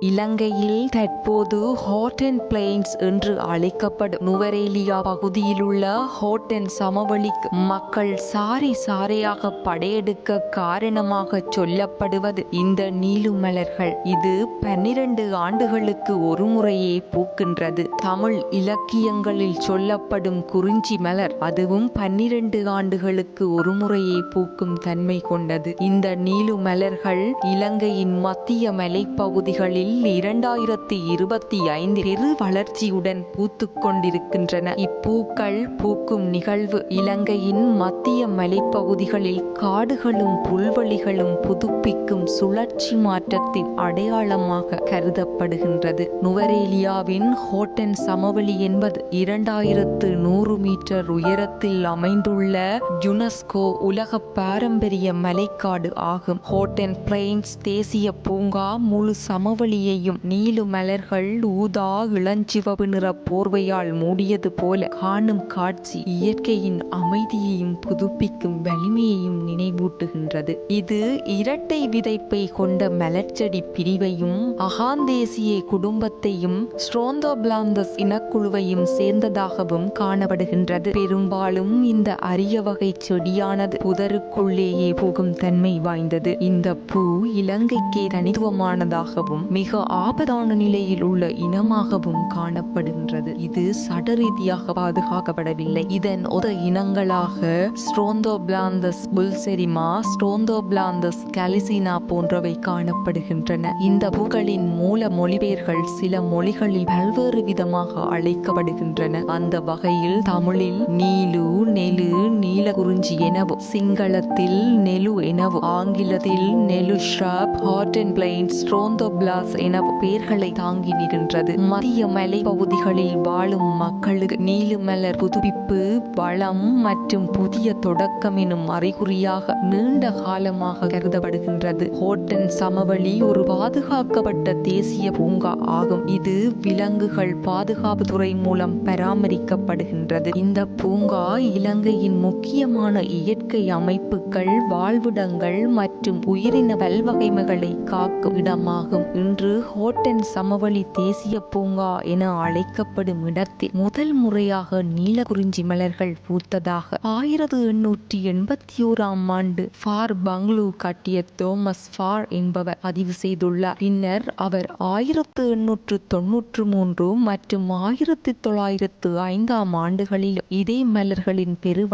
இலங்கையில் தற்போது ஹோட்டன் பிளெயின்ஸ் என்று அழைக்கப்படும் நுவரேலியா பகுதியிலுள்ள ஹோட்டன் சமவெளி மக்கள் சாரி சாரையாக படையெடுக்க காரணமாக சொல்லப்படுவது இந்த நீலுமலர்கள். இது பன்னிரண்டு ஆண்டுகளுக்கு ஒரு முறையே பூக்கின்றது. தமிழ் இலக்கியங்களில் சொல்லப்படும் குறிஞ்சி மலர் அதுவும் பன்னிரண்டு ஆண்டுகளுக்கு ஒரு முறையே பூக்கும் தன்மை கொண்டது. இந்த நீலுமலர்கள் இலங்கையின் மத்திய மலைப்பகுதிகளில் இரண்டாயிரத்தி இருபத்தி ஐந்து பெரு வளர்ச்சியுடன் பூத்துக்கொண்டிருக்கின்றன இப்பூக்கள் பூக்கும் நிகழ்வு இலங்கையின் மத்திய மலைப்பகுதிகளில் காடுகளும் புல்வெளிகளும் புதுப்பிக்கும் சுழற்சி மாற்றத்தின் அடையாளமாக கருதப்படுகின்றது. நுவரேலியாவின் ஹோட்டன் சமவெளி என்பது இரண்டாயிரத்து நூறு மீட்டர் உயரத்தில் அமைந்துள்ள யுனெஸ்கோ உலக பாரம்பரிய மலைக்காடு ஆகும். ஹோட்டன் பிளெயின்ஸ் தேசிய பூங்கா முழு சமவெளி நீலு மலர்கள் ஊதா இளஞ்சிவப்பு நிற போர்வையால் மூடியது போல காணும் காட்சி இயற்கையின் அமைதியையும் புதுப்பிக்கும் வலிமையையும் நினைவூட்டுகின்றது. இது இரட்டை விதைப்பை கொண்ட மலர்ச்செடி பிரிவையும் அகாந்தேசிய குடும்பத்தையும் ஸ்ட்ரோந்தோபிளாந்தஸ் இனக்குழுவையும் சேர்ந்ததாகவும் காணப்படுகின்றது. பெரும்பாலும் இந்த அரிய வகை செடியானது புதருக்குள்ளேயே போகும் தன்மை வாய்ந்தது. இந்த பூ இலங்கைக்கே தனித்துவமானதாகவும் மிக மிக ஆபதான நிலையில் உள்ள இனமாகவும் காணப்படுகின்றது. இது சடரீதியாக பாதுகாக்கப்படவில்லை. இதன் ஒரு இனங்களாக ஸ்ட்ரோந்தோபிளாந்தஸ் புல்செரிமா ஸ்ட்ரோந்தோபிளாந்தஸ் கலிசினா போன்றவை காணப்படுகின்றன. இந்த பூக்களின் மூல மொழிபெயர்கள் சில மொழிகளில் பல்வேறு விதமாக அழைக்கப்படுகின்றன. அந்த வகையில் தமிழில் நீலு நெலு நீலகுறிஞ்சி எனவும் சிங்களத்தில் நெலு எனவும் ஆங்கிலத்தில் நெலு ஷ்ராப் ஹாட்டன் பிளைன் ஸ்ட்ரோந்தோபிளாஸ் எனவும் பெயர்களை தாங்கி நிற்கின்றது மத்திய மலை பகுதிகளில் வாழும் மக்களுக்கு நீலுமலர் புதுப்பிப்பு வளம் மற்றும் புதிய தொடக்கம் எனும் அறிகுறியாக நீண்ட காலமாக கருதப்படுகின்றது. ஹோட்டன் சமவெளி ஒரு பாதுகாக்கப்பட்ட தேசிய பூங்கா ஆகும். இது விலங்குகள் பாதுகாப்பு துறை மூலம் பராமரிக்கப்படுகின்றது. இந்த பூங்கா இலங்கையின் முக்கிய முக்கியமான இயற்கை அமைப்புகள் வாழ்விடங்கள் மற்றும் உயிரின பல்வகைமைகளை காக்கும் இடமாகும். இன்று ஹோட்டன் சமவெளி தேசிய பூங்கா என அழைக்கப்படும் இடத்தில் முதல் முறையாக நீலகுறிஞ்சி மலர்கள் பூத்ததாக ஆயிரத்து எண்ணூற்றி எண்பத்தி ஓராம் ஆண்டு ஃபார் பங்களூ கட்டிய தோமஸ் ஃபார் என்பவர் பதிவு செய்துள்ளார். பின்னர் அவர் ஆயிரத்து எண்ணூற்று தொன்னூற்று மூன்று மற்றும் ஆயிரத்தி தொள்ளாயிரத்து ஐந்தாம் ஆண்டுகளில் இதே மலர்களின் பெரு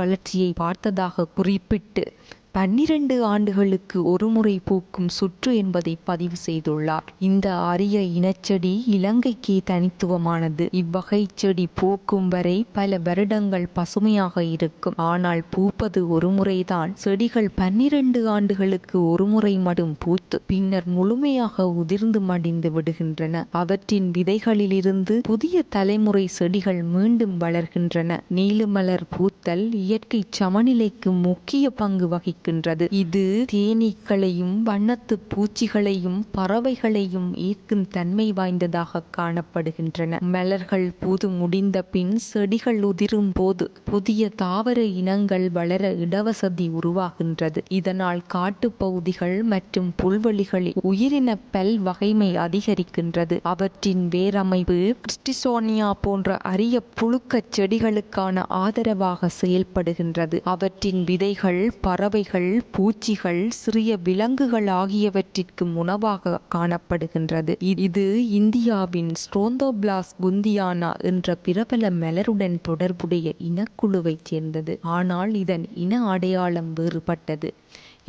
பார்த்ததாக குறிப்பிட்டு பன்னிரண்டு ஆண்டுகளுக்கு ஒருமுறை பூக்கும் சுற்று என்பதை பதிவு செய்துள்ளார். இந்த அரிய இனச்செடி இலங்கைக்கே தனித்துவமானது. இவ்வகை செடி பூக்கும் வரை பல வருடங்கள் பசுமையாக இருக்கும். ஆனால் பூப்பது ஒருமுறைதான். செடிகள் பன்னிரண்டு ஆண்டுகளுக்கு ஒருமுறை மட்டும் பூத்து பின்னர் முழுமையாக உதிர்ந்து மடிந்து விடுகின்றன. அவற்றின் விதைகளிலிருந்து புதிய தலைமுறை செடிகள் மீண்டும் வளர்கின்றன. நீலுமலர் பூத்தல் இயற்கை சமநிலைக்கு முக்கிய பங்கு வகிக்கிறது. இருக்கின்றது இது தேனீக்களையும் வண்ணத்து பூச்சிகளையும் பறவைகளையும் ஈர்க்கும் தன்மை வாய்ந்ததாக காணப்படுகின்றன. மலர்கள் பூது முடிந்த பின் செடிகள் உதிரும் போது புதிய தாவர இனங்கள் வளர இடவசதி உருவாகின்றது. இதனால் காட்டுப்பகுதிகள் மற்றும் புல்வெளிகளில் உயிரின பல் வகைமை அதிகரிக்கின்றது. அவற்றின் வேரமைப்பு கிறிஸ்டிசோனியா போன்ற அரிய புழுக்கச் செடிகளுக்கான ஆதரவாக செயல்படுகின்றது. அவற்றின் விதைகள் பறவைகள் பூச்சிகள் சிறிய விலங்குகள் ஆகியவற்றிற்கும் உணவாக காணப்படுகின்றது. இது இந்தியாவின் ஸ்ட்ரோந்தோபிளாஸ் குந்தியானா என்ற பிரபல மலருடன் தொடர்புடைய இனக்குழுவைச் சேர்ந்தது. ஆனால் இதன் இன அடையாளம் வேறுபட்டது.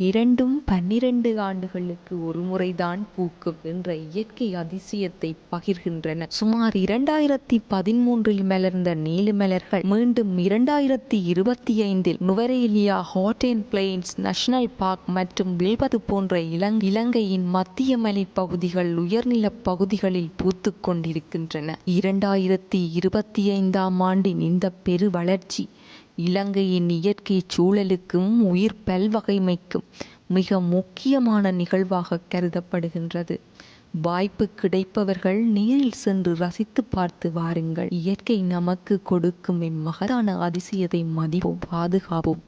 இரண்டும் பன்னிரண்டு ஆண்டுகளுக்கு ஒருமுறைதான் பூக்கும் என்ற இயற்கை அதிசயத்தை பகிர்கின்றன. சுமார் இரண்டாயிரத்தி பதிமூன்றில் மலர்ந்த நீலிமலர்கள் மீண்டும் இரண்டாயிரத்தி இருபத்தி ஐந்தில் Nuwara Eliya Horton Plains National Park மற்றும் வில்பது போன்ற இலங் இலங்கையின் மத்திய மலைப் பகுதிகள் உயர்நிலப் பகுதிகளில் பூத்துக் கொண்டிருக்கின்றன. இரண்டாயிரத்தி இருபத்தி ஐந்தாம் ஆண்டின் இந்த பெரு வளர்ச்சி இலங்கையின் இயற்கை சூழலுக்கும் உயிர் பல்வகைமைக்கும் மிக முக்கியமான நிகழ்வாக கருதப்படுகின்றது. வாய்ப்பு கிடைப்பவர்கள் நேரில் சென்று ரசித்து பார்த்து வாருங்கள். இயற்கை நமக்கு கொடுக்கும் இம்மகத்தான அதிசயத்தை மதிப்போம் பாதுகாப்போம்.